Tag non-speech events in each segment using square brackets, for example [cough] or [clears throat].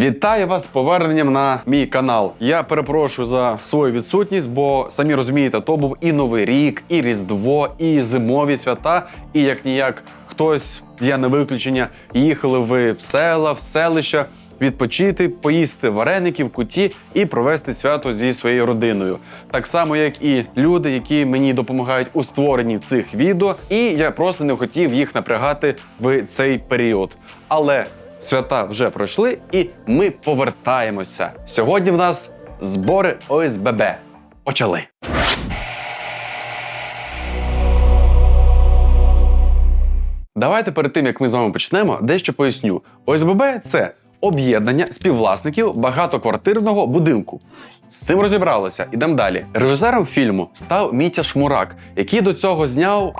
Вітаю вас з поверненням на мій канал. Я перепрошую за свою відсутність, бо самі розумієте, то був і Новий рік, і Різдво, і зимові свята. І як ніяк хтось, я не виключення, їхали в села, в селища. Відпочити, поїсти вареників, куті і провести свято зі своєю родиною. Так само, як і люди, які мені допомагають у створенні цих відео, і я просто не хотів їх напрягати в цей період. Але свята вже пройшли, і ми повертаємося. Сьогодні в нас збори ОСББ. Почали. Давайте перед тим, як ми з вами почнемо, дещо поясню. ОСББ це об'єднання співвласників багатоквартирного будинку. З цим розібралися. Ідемо далі. Режисером фільму став Мітя Шмурак, який до цього зняв.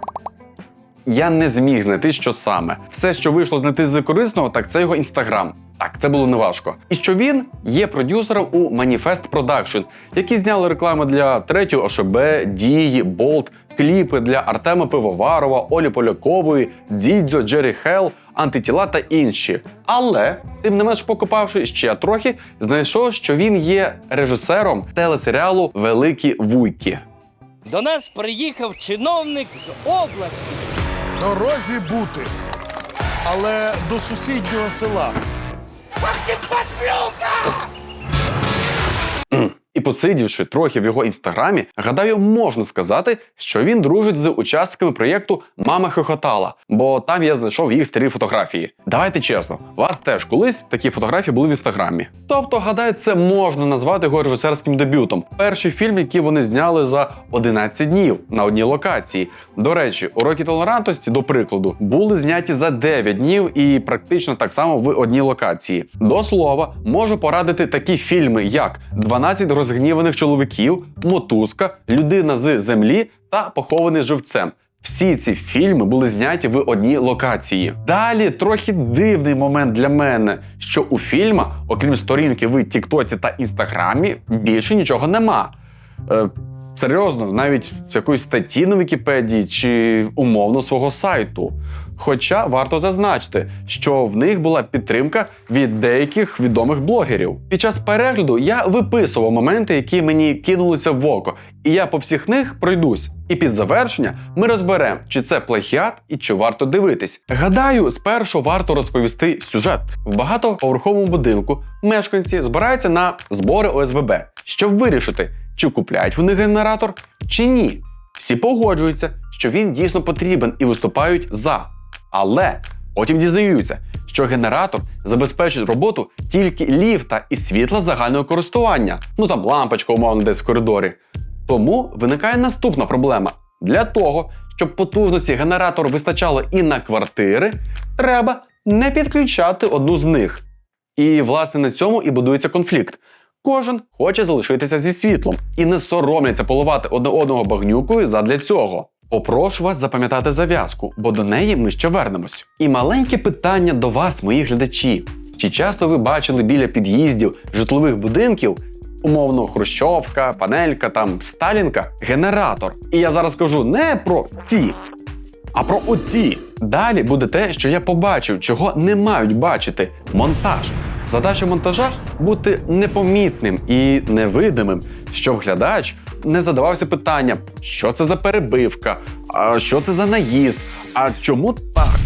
Я не зміг знайти, що саме. Все, що вийшло знайти з корисного, так це його інстаграм. Так, це було неважко. І що він є продюсером у Manifest Production, які зняли реклами для третього ОШБ, Дії, Болт, кліпи для Артема Пивоварова, Олі Полякової, Дідзьо, Джері Хелл, антитіла та інші. Але, тим не менш покопавши ще трохи, знайшов, що він є режисером телесеріалу Великі Вуйки. До нас приїхав чиновник з області. Дорозі бути, але до сусіднього села. І посидівши трохи в його інстаграмі, гадаю, можна сказати, що він дружить з учасниками проєкту Мама хохотала, бо там я знайшов їх старі фотографії. Давайте чесно, вас теж колись такі фотографії були в інстаграмі. Тобто, гадаю, це можна назвати його режисерським дебютом. Перший фільм, який вони зняли за 11 днів на одній локації. До речі, уроки толерантності, до прикладу, були зняті за 9 днів і практично так само в одній локації. До слова, можу порадити такі фільми, як «12 розгніваних чоловіків, Мотузка, Людина з землі та Похований живцем. Всі ці фільми були зняті в одній локації. Далі трохи дивний момент для мене, що у фільмах, окрім сторінки в Тіктоці та Інстаграмі, більше нічого нема. Е, серйозно, навіть в якоїсь статті на Вікіпедії чи умовно свого сайту. Хоча варто зазначити, що в них була підтримка від деяких відомих блогерів. Під час перегляду я виписував моменти, які мені кинулися в око, і я по всіх них пройдусь. І під завершення ми розберемо, чи це плагіат і чи варто дивитись. Гадаю, спершу варто розповісти сюжет. В багатоповерховому будинку мешканці збираються на збори ОСББ, щоб вирішити, чи купляють вони генератор, чи ні. Всі погоджуються, що він дійсно потрібен і виступають за. Але потім дізнаються, що генератор забезпечить роботу тільки ліфта і світла загального користування, ну там лампочка, умовно, десь в коридорі. Тому виникає наступна проблема. Для того, щоб потужності генератора вистачало і на квартири, треба не підключати одну з них. І, власне, на цьому і будується конфлікт. Кожен хоче залишитися зі світлом і не соромляться поливати одне одного багнюкою задля цього. Попрошу вас запам'ятати зав'язку, бо до неї ми ще вернемось. І маленьке питання до вас, мої глядачі. Чи часто ви бачили біля під'їздів житлових будинків, умовно, хрущовка, панелька, там Сталінка, генератор? І я зараз кажу не про ці, а про оці. Далі буде те, що я побачив, чого не мають бачити монтаж. Задача монтажа бути непомітним і невидимим, щоб глядач не задавався питанням, що це за перебивка, а що це за наїзд, а чому так?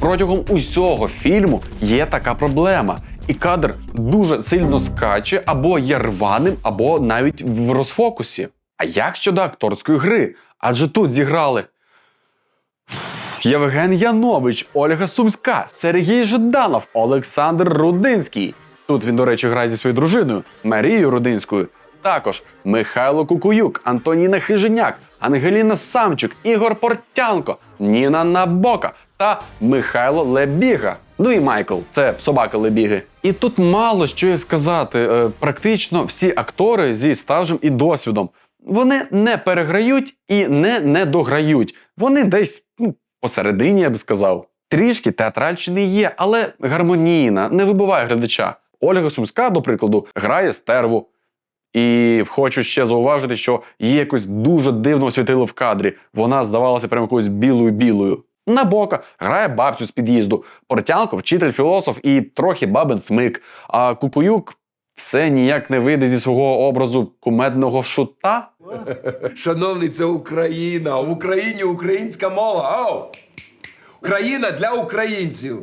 Протягом усього фільму є така проблема. І кадр дуже сильно скаче, або є рваним, або навіть в розфокусі. А як щодо акторської гри? Адже тут зіграли Євген Янович, Ольга Сумська, Сергій Жиданов, Олександр Рудинський. Тут він, до речі, грає зі своєю дружиною Марією Рудинською. Також Михайло Кукуюк, Антоніна Хиженяк, Ангеліна Самчук, Ігор Портянко, Ніна Набока та Михайло Лебіга. Ну і Майкл, це собака Лебіги. І тут мало що є сказати. Е, Практично всі актори зі стажем і досвідом. Вони не переграють і не недограють. Вони десь ну, посередині, я би сказав. Трішки театральщини є, але гармонійна, не вибиває глядача. Ольга Сумська, до прикладу, грає стерву. І хочу ще зауважити, що її якось дуже дивно освітили в кадрі. Вона здавалася прямо якоюсь білою-білою. Набока грає бабцю з під'їзду, Портянко вчитель філософ і трохи бабин смик. А Кукуюк все ніяк не вийде зі свого образу кумедного шута. Шановний, це Україна. В Україні українська мова. Ау! Україна для українців.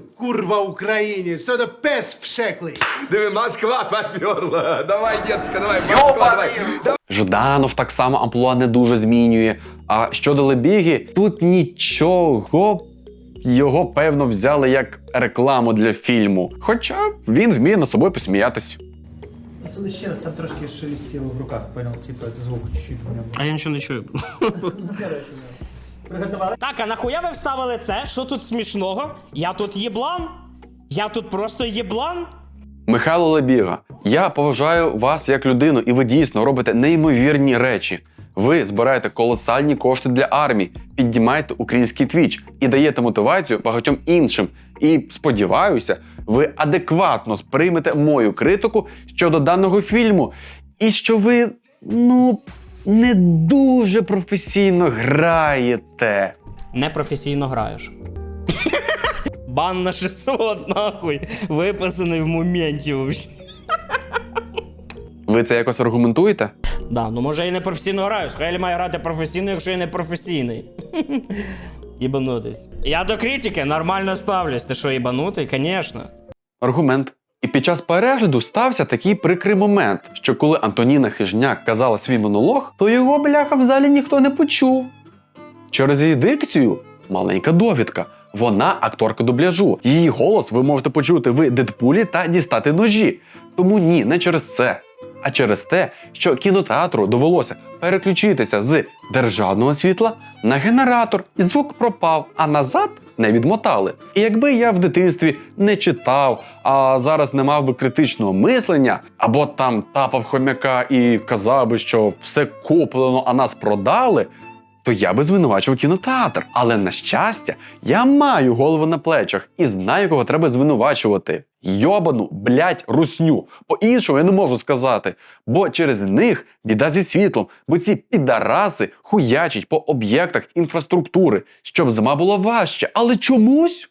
Українець, то де пес вшеклий. Диви, Москва поперла. Давай, діточка, давай, Москва, давай. Жданов так само амплуа не дуже змінює. А щодо Лебіги, тут нічого. Його певно взяли як рекламу для фільму. Хоча він вміє над собою посміятись. Посуди ще раз, там трошки шелестіло в руках, понял? Типа, звук чуть-чуть у мене. А я нічого не чую. Приготували? Так, а нахуя ви вставили це? Що тут смішного? Я тут єблан? Я тут просто єблан? Михайло Лебіга, я поважаю вас як людину, і ви дійсно робите неймовірні речі. Ви збираєте колосальні кошти для армії, піднімаєте український твіч і даєте мотивацію багатьом іншим. І сподіваюся, ви адекватно сприймете мою критику щодо даного фільму, і що ви, ну, не дуже професійно граєте. Непрофесійно граєш. [laughs] Бан на 600, нахуй. Виписаний в моменті. Ви це якось аргументуєте? Да, ну може я не професійно граю. Хай має грати професійно, якщо я не професійний. [laughs] Єбанутись. Я до критики нормально ставлюсь. Ти що, єбанутий? Звісно. Аргумент. І під час перегляду стався такий прикрий момент, що коли Антоніна Хижняк казала свій монолог, то його бляха в залі ніхто не почув. Через її дикцію маленька довідка. Вона акторка дубляжу. Її голос ви можете почути в Дедпулі та дістати ножі. Тому ні, не через це, а через те, що кінотеатру довелося переключитися з державного світла на генератор, і звук пропав, а назад не відмотали. І якби я в дитинстві не читав, а зараз не мав би критичного мислення, або там тапав хомяка і казав би, що все куплено, а нас продали. То я би звинувачував кінотеатр. Але на щастя, я маю голову на плечах і знаю, кого треба звинувачувати. Йобану, блять, русню. По-іншому я не можу сказати. Бо через них біда зі світлом, бо ці підараси хуячать по об'єктах інфраструктури, щоб зима було важче. Але чомусь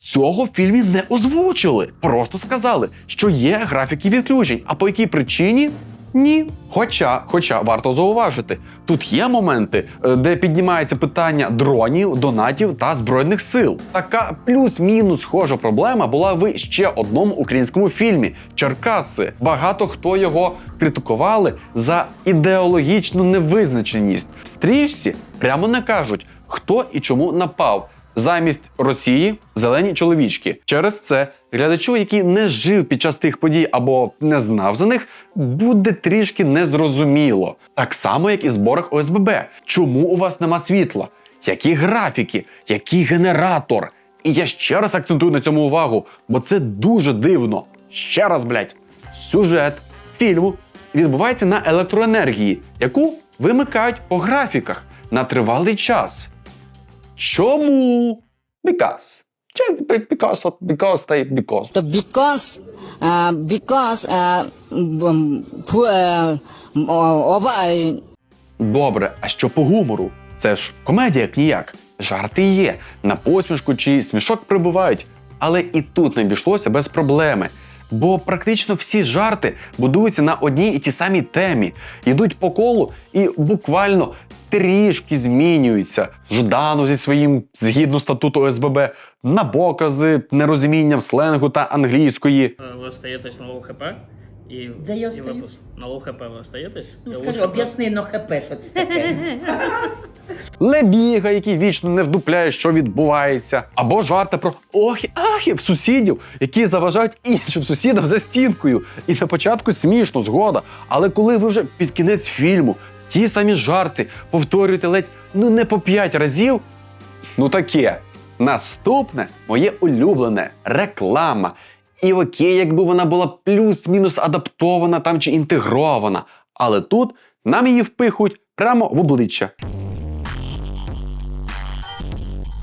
Цього в фільмі не озвучили. Просто сказали, що є графіки відключень. А по якій причині? Ні. Хоча, хоча варто зауважити, тут є моменти, е, де піднімається питання дронів, донатів та збройних сил. Така плюс-мінус схожа проблема була в ще одному українському фільмі Черкаси. Багато хто його критикували за ідеологічну невизначеність. В стрічці прямо не кажуть, хто і чому напав. Замість Росії зелені чоловічки. Через це глядачу, який не жив під час тих подій або не знав за них, буде трішки незрозуміло. Так само, як і в зборах ОСББ. Чому у вас нема світла? Які графіки? Який генератор? І я ще раз акцентую на цьому увагу, бо це дуже дивно. Ще раз, блядь, сюжет фільму відбувається на електроенергії, яку вимикають по графіках на тривалий час. Чому? Because. Just because, because та й because. So because uh, because uh, uh, uh, Добре, а що по гумору? Це ж комедія як ніяк. Жарти є, на посмішку чи смішок прибувають. Але і тут не обійшлося без проблеми. Бо практично всі жарти будуються на одній і тій самій темі, йдуть по колу і буквально трішки змінюються. Ждану зі своїм згідно статуту ОСББ, Набока з нерозумінням сленгу та англійської. Ви остаєтесь на лоу хп і, Де я і остаюсь? випуск. На лоу хп ви остаєтесь? Ну, скажи, лучше об'ясни на ХП, що це таке. [laughs] Лебіга, який вічно не вдупляє, що відбувається, або жарти про охи ахів сусідів, які заважають іншим сусідам за стінкою. І на початку смішно, згода. Але коли ви вже під кінець фільму ті самі жарти повторюєте ледь ну не по п'ять разів, ну таке. Наступне моє улюблене реклама. І окей, якби вона була плюс-мінус адаптована там чи інтегрована. Але тут нам її впихують прямо в обличчя.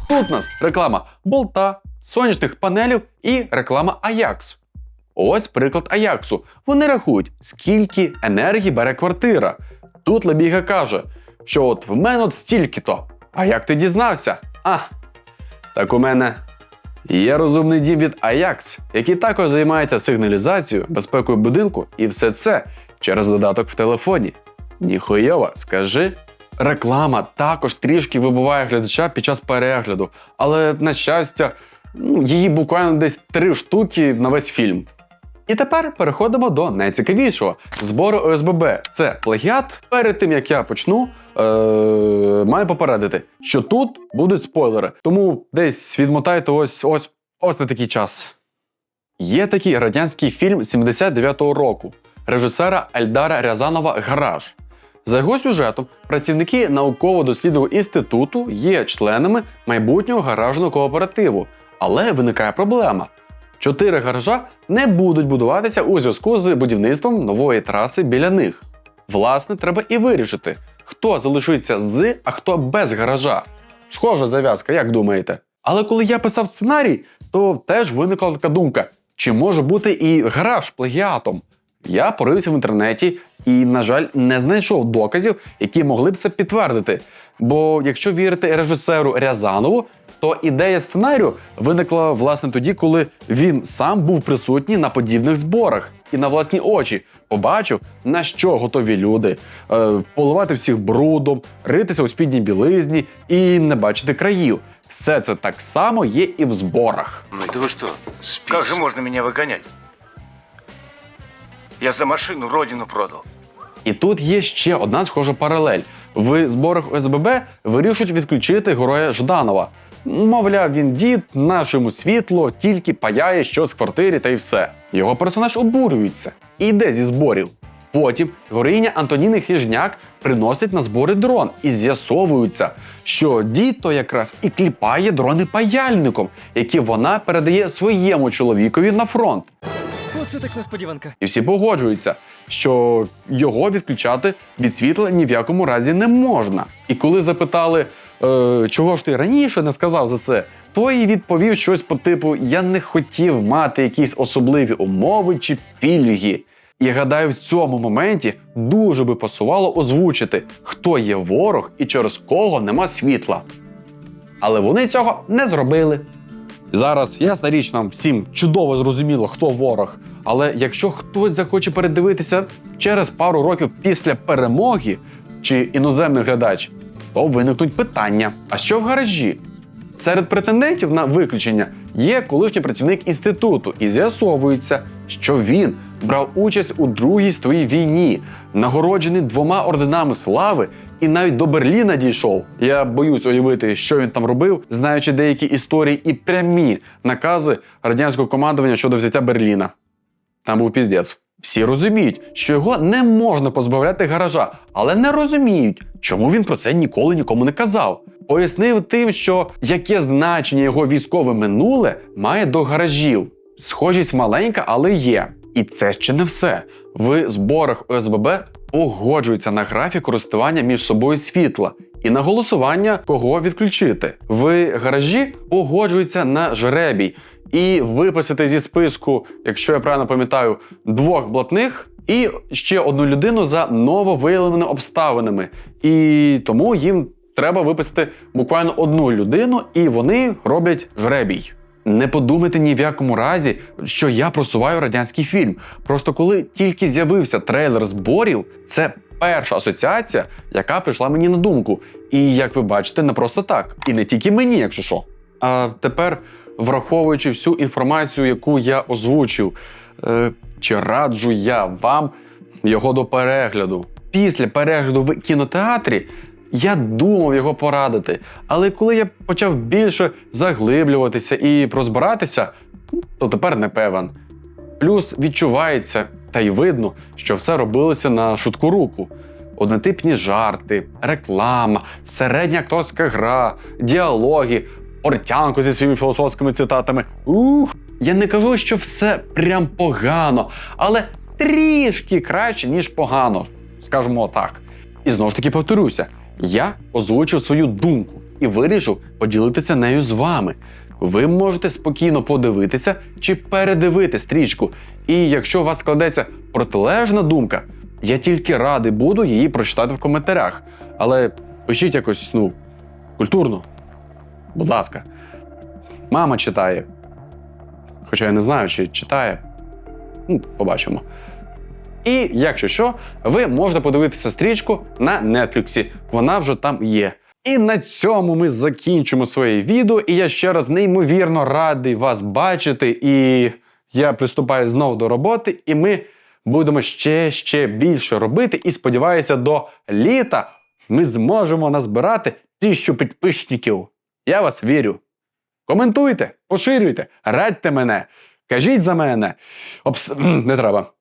Тут у нас реклама болта, сонячних панелів і реклама Аякс. Ось приклад Аяксу. Вони рахують, скільки енергії бере квартира. Тут Лебіга каже, що от в мене от стільки-то. А як ти дізнався? А, Так у мене є розумний дім від Ajax, який також займається сигналізацією, безпекою будинку, і все це через додаток в телефоні. Ніхуйово, скажи. Реклама також трішки вибиває глядача під час перегляду, але на щастя, ну, її буквально десь три штуки на весь фільм. І тепер переходимо до найцікавішого збору ОСББ. Це плагіат. Перед тим як я почну, е- маю попередити, що тут будуть спойлери. Тому десь відмотайте ось ось ось на такий час. Є такий радянський фільм 79-го року режисера Ельдара Рязанова Гараж. За його сюжетом, працівники науково-дослідного інституту є членами майбутнього гаражного кооперативу. Але виникає проблема. Чотири гаража не будуть будуватися у зв'язку з будівництвом нової траси біля них. Власне, треба і вирішити, хто залишиться з, а хто без гаража. Схожа зав'язка, як думаєте? Але коли я писав сценарій, то теж виникла така думка: чи може бути і гараж плагіатом? Я порився в інтернеті і, на жаль, не знайшов доказів, які могли б це підтвердити. Бо якщо вірити режисеру Рязанову, то ідея сценарію виникла власне тоді, коли він сам був присутній на подібних зборах і на власні очі побачив, на що готові люди е, поливати всіх брудом, ритися у спідній білизні і не бачити країв. Все це так само є і в зборах. Да вы что? Как же можно меня выгонять? Я за машину родину продал. І тут є ще одна схожа паралель. В зборах ОСББ вирішують відключити героя Жданова. Мовляв, він дід, нашому світло, тільки паяє щось в квартирі та й все. Його персонаж обурюється і йде зі зборів. Потім героїня Антоніни Хижняк приносить на збори дрон і з'ясовується, що дід то якраз і кліпає дрони паяльником, які вона передає своєму чоловікові на фронт. Оце так несподіванка. І всі погоджуються, що його відключати від світла ні в якому разі не можна. І коли запитали, е, чого ж ти раніше не сказав за це, той відповів щось по типу: Я не хотів мати якісь особливі умови чи пільги. І гадаю, в цьому моменті дуже би пасувало озвучити, хто є ворог і через кого нема світла. Але вони цього не зробили. Зараз ясна річ нам всім чудово зрозуміло, хто ворог. Але якщо хтось захоче передивитися через пару років після перемоги чи іноземний глядач, то виникнуть питання: а що в гаражі? Серед претендентів на виключення є колишній працівник інституту, і з'ясовується, що він брав участь у Другій світовій війні, нагороджений двома орденами слави, і навіть до Берліна дійшов. Я боюсь уявити, що він там робив, знаючи деякі історії і прямі накази радянського командування щодо взяття Берліна. Там був піздець. Всі розуміють, що його не можна позбавляти гаража, але не розуміють, чому він про це ніколи нікому не казав. Пояснив тим, що яке значення його військове минуле має до гаражів. Схожість маленька, але є. І це ще не все. В зборах ОСББ погоджуються на графік користування між собою світла і на голосування, кого відключити. В гаражі погоджуються на жребій і виписати зі списку, якщо я правильно пам'ятаю, двох блатних. І ще одну людину за нововиявленими обставинами. І тому їм треба виписати буквально одну людину, і вони роблять жребій. Не подумайте ні в якому разі, що я просуваю радянський фільм. Просто коли тільки з'явився трейлер зборів, це перша асоціація, яка прийшла мені на думку. І як ви бачите, не просто так. І не тільки мені, якщо що. А тепер, враховуючи всю інформацію, яку я озвучив, е, чи раджу я вам його до перегляду. Після перегляду в кінотеатрі я думав його порадити, але коли я почав більше заглиблюватися і прозбиратися, то тепер не певен. Плюс відчувається та й видно, що все робилося на шутку руку. Однотипні жарти, реклама, середня акторська гра, діалоги, портянку зі своїми філософськими цитатами. Ух! Я не кажу, що все прям погано, але трішки краще, ніж погано, скажімо так. І знову ж таки повторюся: я озвучив свою думку і вирішив поділитися нею з вами. Ви можете спокійно подивитися чи передивити стрічку. І якщо у вас складеться протилежна думка, я тільки радий буду її прочитати в коментарях. Але пишіть якось, ну, культурно. Будь ласка. Мама читає. Хоча я не знаю, чи читає. Ну, побачимо. І якщо що, ви можете подивитися стрічку на Нетфліксі. Вона вже там є. І на цьому ми закінчимо своє відео. І я ще раз неймовірно радий вас бачити. І я приступаю знову до роботи, і ми будемо ще ще більше робити. І сподіваюся, до літа ми зможемо назбирати тисячу підписників. Я вас вірю. Коментуйте, поширюйте, радьте мене, кажіть за мене. Обс... [clears throat] Не треба.